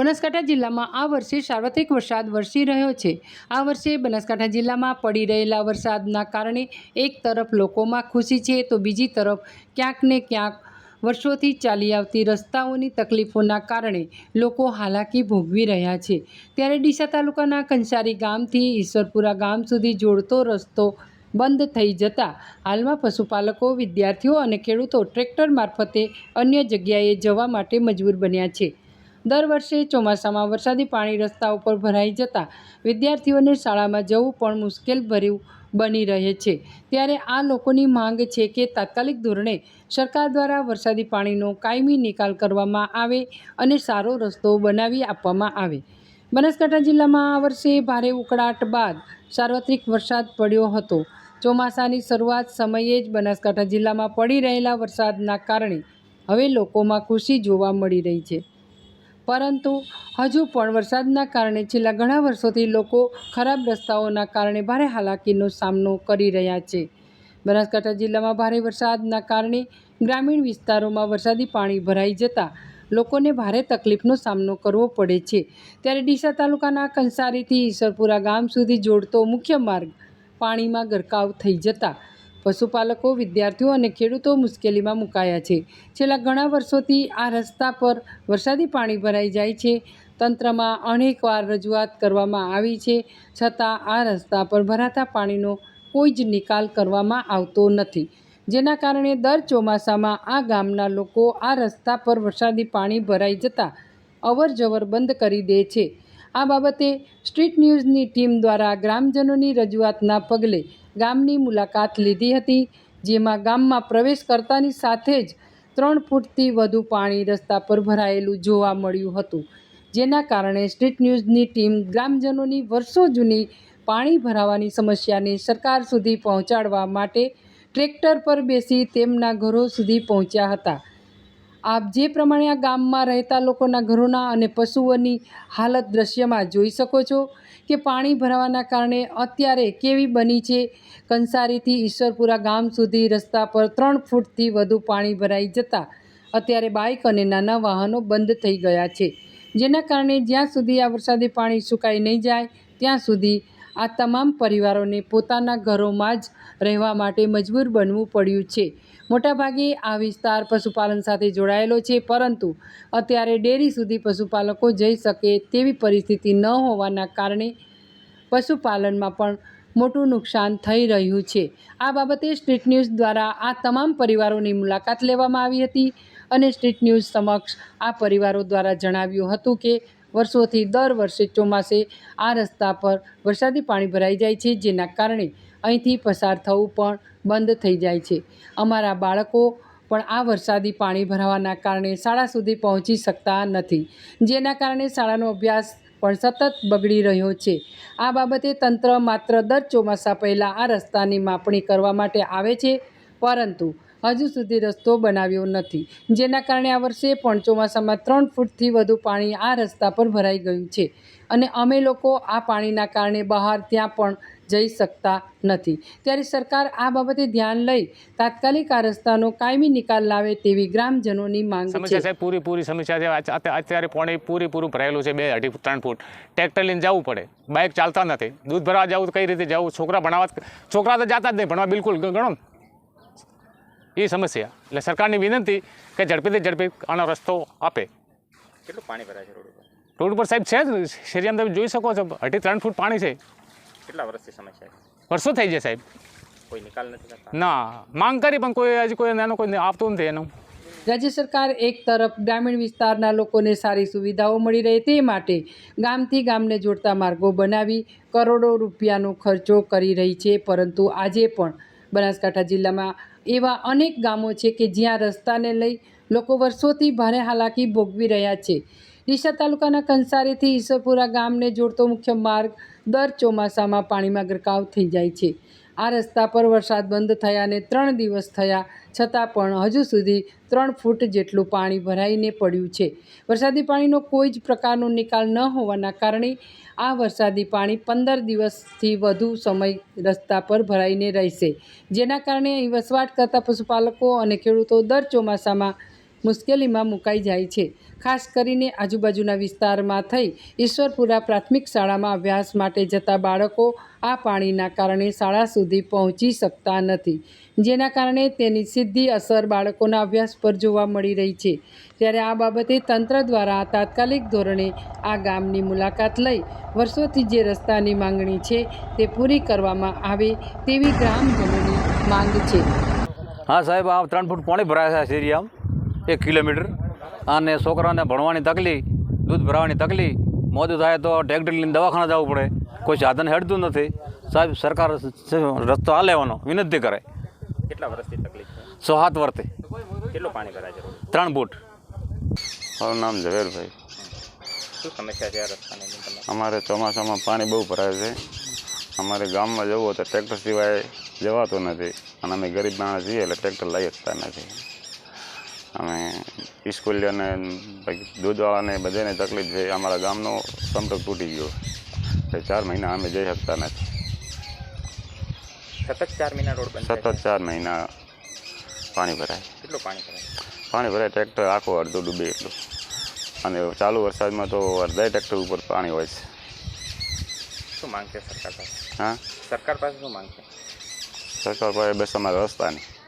બનાસકાંઠા જિલ્લામાં આ વર્ષે સાર્વત્રિક વરસાદ વરસી રહ્યો છે. આ વર્ષે બનાસકાંઠા જિલ્લામાં પડી રહેલા વરસાદના કારણે એક તરફ લોકોમાં ખુશી છે તો બીજી તરફ ક્યાંક ને ક્યાંક વર્ષોથી ચાલી આવતી રસ્તાઓની તકલીફોના કારણે લોકો હાલાકી ભોગવી રહ્યા છે. ત્યારે ડીસા તાલુકાના કંસારી ગામથી ઈશ્વરપુરા ગામ સુધી જોડતો રસ્તો બંધ થઈ જતા હાલમાં પશુપાલકો, વિદ્યાર્થીઓ અને ખેડૂતો ટ્રેક્ટર મારફતે અન્ય જગ્યાએ જવા માટે મજબૂર બન્યા છે. દર વર્ષે ચોમાસામાં વરસાદી પાણી રસ્તા ઉપર ભરાઈ જતાં વિદ્યાર્થીઓને શાળામાં જવું પણ મુશ્કેલ ભર્યું બની રહે છે. ત્યારે આ લોકોની માંગ છે કે તાત્કાલિક ધોરણે સરકાર દ્વારા વરસાદી પાણીનો કાયમી નિકાલ કરવામાં આવે અને સારો રસ્તો બનાવી આપવામાં આવે. બનાસકાંઠા જિલ્લામાં આ વર્ષે ભારે ઉકળાટ બાદ સાર્વત્રિક વરસાદ પડ્યો હતો. ચોમાસાની શરૂઆત સમયે જ બનાસકાંઠા જિલ્લામાં પડી રહેલા વરસાદના કારણે હવે લોકોમાં ખુશી જોવા મળી રહી છે. પરંતુ હજુ પણ વરસાદના કારણે છેલ્લા ઘણા વર્ષોથી લોકો ખરાબ રસ્તાઓના કારણે ભારે હાલાકીનો સામનો કરી રહ્યા છે. બનાસકાંઠા જિલ્લામાં ભારે વરસાદના કારણે ગ્રામીણ વિસ્તારોમાં વરસાદી પાણી ભરાઈ જતાં લોકોને ભારે તકલીફનો સામનો કરવો પડે છે. ત્યારે ડીસા તાલુકાના કંસારીથી ઈશ્વરપુરા ગામ સુધી જોડતો મુખ્ય માર્ગ પાણીમાં ગરકાવ થઈ જતા પશુપાલકો, વિદ્યાર્થીઓ અને ખેડૂતો મુશ્કેલીમાં મુકાયા છે. છેલ્લા ઘણા વર્ષોથી આ રસ્તા પર વરસાદી પાણી ભરાઈ જાય છે. તંત્રમાં અનેકવાર રજૂઆત કરવામાં આવી છે. છતાં આ રસ્તા પર ભરાતા પાણીનો કોઈ જ નિકાલ કરવામાં આવતો નથી. જેના કારણે દર ચોમાસામાં આ ગામના લોકો આ રસ્તા પર વરસાદી પાણી ભરાઈ જતાં અવર જવર બંધ કરી દે છે. આ બાબતે સ્ટ્રીટ ન્યૂઝની ટીમ દ્વારા ગ્રામજનોની રજૂઆતના પગલે ગામની મુલાકાત લીધી હતી, જેમાં ગામમાં પ્રવેશ કરતાની સાથે જ ત્રણ ફૂટથી વધુ પાણી રસ્તા પર ભરાયેલું જોવા મળ્યું હતું. જેના કારણે સ્ટ્રીટ ન્યૂઝની ટીમ ગ્રામજનોની વર્ષો જૂની પાણી ભરાવાની સમસ્યાને સરકાર સુધી પહોંચાડવા માટે ટ્રેક્ટર પર બેસી તેમના ઘરો સુધી પહોંચ્યા હતા. આપ જે પ્રમાણે આ ગામમાં રહેતા લોકોના ઘરોના અને પશુઓની હાલત દ્રશ્યમાં જોઈ શકો છો કે પાણી ભરાવાના કારણે અત્યારે કેવી બની છે? કંસારીથી ઈશ્વરપુરા ગામ સુધી રસ્તા પર ત્રણ ફૂટથી વધુ પાણી ભરાઈ જતાં અત્યારે બાઇક અને નાના વાહનો બંધ થઈ ગયા છે. જેના કારણે જ્યાં સુધી આ વરસાદી પાણી સુકાઈ નહીં જાય, ત્યાં સુધી આ તમામ પરિવારોને પોતાના ઘરોમાં જ રહેવા માટે મજબૂર બનવું પડ્યું છે. મોટાભાગે આ વિસ્તાર પશુપાલન સાથે જોડાયેલો છે, પરંતુ અત્યારે ડેરી સુધી પશુપાલકો જઈ શકે તેવી પરિસ્થિતિ ન હોવાના કારણે પશુપાલનમાં પણ મોટું નુકસાન થઈ રહ્યું છે. આ બાબતે સ્ટ્રીટ ન્યૂઝ દ્વારા આ તમામ પરિવારોની મુલાકાત લેવામાં આવી હતી અને સ્ટ્રીટ ન્યૂઝ સમક્ષ આ પરિવારો દ્વારા જણાવ્યું હતું કે વર્ષોથી દર વર્ષે ચોમાસે આ રસ્તા પર વરસાદી પાણી ભરાઈ જાય છે, જેના કારણે અહીંથી પસાર થવું પણ બંધ થઈ જાય છે. અમારા બાળકો પણ આ વરસાદી પાણી ભરાવાના કારણે શાળા સુધી પહોંચી શકતા નથી, જેના કારણે શાળાનો અભ્યાસ પણ સતત બગડી રહ્યો છે. આ બાબતે તંત્ર માત્ર દર ચોમાસા પહેલાં આ રસ્તાની માપણી કરવા માટે આવે છે, પરંતુ હજુ સુધી રસ્તો બનાવ્યો નથી. જેના કારણે આ વર્ષે પણ ચોમાસામાં ત્રણ ફૂટથી વધુ પાણી આ રસ્તા પર ભરાઈ ગયું છે અને અમે લોકો આ પાણીના કારણે બહાર ત્યાં પણ જઈ શકતા નથી. ત્યારે સરકાર આ બાબતે ધ્યાન લઈ તાત્કાલિક આ રસ્તાનો કાયમી નિકાલ લાવે તેવી ગ્રામજનોની માંગ છે. પૂરેપૂરી પૂરી પૂરી સમસ્યા છે. અત્યારે પાણી પૂરેપૂરું ભરાયેલું છે બે અઢી ત્રણ ફૂટ. ટ્રેક્ટર લઈને જવું પડે. બાઇક ચાલતા નથી. દૂધ ભરવા જવું કઈ રીતે જવું? છોકરા ભણાવવા છોકરા તો જતા જ નહીં, ભણવા બિલકુલ ગણો. એ સમસ્યા. એટલે સરકારની વિનંતી કે ઝડપીથી ઝડપી આનો રસ્તો આપે. કેટલું પાણી ભરાય છે રોડ ઉપર? રોડ ઉપર સાહેબ છે જ. શેરિયામાં તમે જોઈ શકો છો. અઢી ત્રણ ફૂટ પાણી છે. કેટલા વર્ષથી સમસ્યા વર્ષો થઈ જાય સાહેબ. કોઈ નિકાલ નથી ના. માંગ કરી પણ કોઈ હજી કોઈ એનો કોઈ આપતું નથી એનું. રાજ્ય સરકાર એક તરફ ગ્રામીણ વિસ્તારના લોકોને સારી સુવિધાઓ મળી રહે તે માટે ગામથી ગામને જોડતા માર્ગો બનાવી કરોડો રૂપિયાનો ખર્ચો કરી રહી છે. પરંતુ આજે પણ બનાસકાંઠા જિલ્લામાં એવા અનેક ગામો છે કે જ્યાં રસ્તાને લઈ લોકો વર્ષોથી ભારે હાલાકી ભોગવી રહ્યા છે. ડીસા તાલુકાના કંસારીથી ઈશ્વરપુરા ગામને જોડતો મુખ્ય માર્ગ દર ચોમાસામાં પાણીમાં ગરકાવ થઈ જાય છે. આ રસ્તા પર વરસાદ બંધ થયાને ત્રણ દિવસ થયા છતાં પણ હજુ સુધી ત્રણ ફૂટ જેટલું પાણી ભરાઈને પડ્યું છે. વરસાદી પાણીનો કોઈ જ પ્રકારનો નિકાલ ન હોવાના કારણે આ વરસાદી પાણી પંદર દિવસથી વધુ સમય રસ્તા પર ભરાઈને રહેશે. જેના કારણે અહીં વસવાટ કરતા પશુપાલકો અને ખેડૂતો દર ચોમાસામાં મુશ્કેલીમાં મુકાઈ જાય છે. ખાસ કરીને આજુબાજુના વિસ્તારમાં થઈ ઈશ્વરપુરા પ્રાથમિક શાળામાં અભ્યાસ માટે જતા બાળકો આ પાણીના કારણે શાળા સુધી પહોંચી શકતા નથી. જેના કારણે તેની સીધી અસર બાળકોના અભ્યાસ પર જોવા મળી રહી છે. ત્યારે આ બાબતે તંત્ર દ્વારા તાત્કાલિક ધોરણે આ ગામની મુલાકાત લઈ વર્ષોથી જે રસ્તાની માંગણી છે તે પૂરી કરવામાં આવે તેવી ગ્રામજનોની માંગ છે. હા સાહેબ, આ ત્રણ ફૂટ પાણી ભરાયા છે એરિયામાં એક કિલોમીટર. અને છોકરાને ભણવાની તકલીફ દૂધ ભરાવાની તકલીફ. મોડું થાય તો ટ્રેક્ટર લઈને દવાખાના જવું પડે. કોઈ સાધન હેડતું નથી. સાહેબ સરકાર રસ્તો આ લેવાનો વિનંતી કરે. કેટલા વર્ષથી તકલીફ છે? સો સાત વર્ષે કેટલું પાણી ભરાય છે? ત્રણ ફૂટ મારું નામ ઝવેરભાઈ. શું સમસ્યા છે આ રસ્તાની અમારે ચોમાસામાં પાણી બહુ ભરાય છે. અમારે ગામમાં જવું હોય તો ટ્રેક્ટર સિવાય જવાતું નથી. અને અમે ગરીબ માણસ છીએ એટલે ટ્રેક્ટર લઈ શકતા નથી. અમે સ્કૂલિયાને પછી દૂધવાળાને બધાને તકલીફ છે. અમારા ગામનો સંપર્ક તૂટી ગયો. એટલે ચાર મહિના અમે જઈ શકતા નથી. સતત ચાર મહિના રોડ બંધ સતત ચાર મહિના પાણી ભરાય. કેટલું પાણી ભરાય? પાણી ભરાય ટ્રેક્ટર આખું અડધું ડૂબે એટલું. અને ચાલુ વરસાદમાં તો અડધા ટ્રેક્ટર ઉપર પાણી હોય છે. શું માંગ છે સરકાર પાસે? હા? સરકાર પાસે શું માંગ છે? સરકાર પાસે બસ અમારા રસ્તાની.